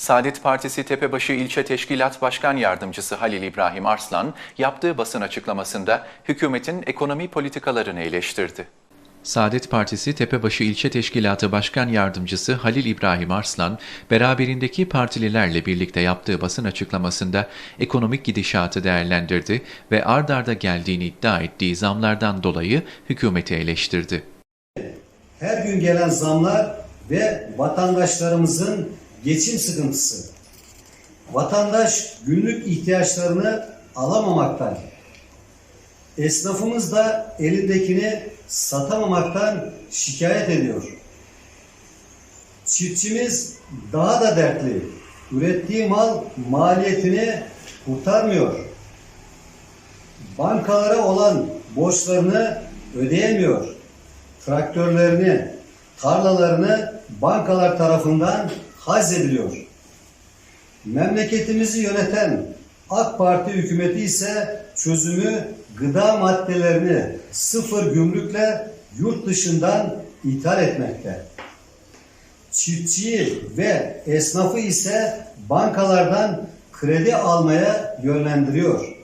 Saadet Partisi Tepebaşı İlçe Teşkilat Başkan Yardımcısı Halil İbrahim Arslan yaptığı basın açıklamasında hükümetin ekonomi politikalarını eleştirdi. Saadet Partisi Tepebaşı İlçe Teşkilatı Başkan Yardımcısı Halil İbrahim Arslan, beraberindeki partililerle birlikte yaptığı basın açıklamasında ekonomik gidişatı değerlendirdi ve ard arda geldiğini iddia ettiği zamlardan dolayı hükümeti eleştirdi. her gün gelen zamlar ve vatandaşlarımızın geçim sıkıntısı. Vatandaş günlük ihtiyaçlarını alamamaktan, esnafımız da elindekini satamamaktan şikayet ediyor. Çiftçimiz daha da dertli. Ürettiği mal maliyetini kurtarmıyor. Bankalara olan borçlarını ödeyemiyor traktörlerini, tarlalarını bankalar tarafından hazrediliyor. Memleketimizi yöneten AK Parti hükümeti ise çözümü gıda maddelerini sıfır gümrükle yurt dışından ithal etmekte. Çiftçiyi ve esnafı ise bankalardan kredi almaya yönlendiriyor.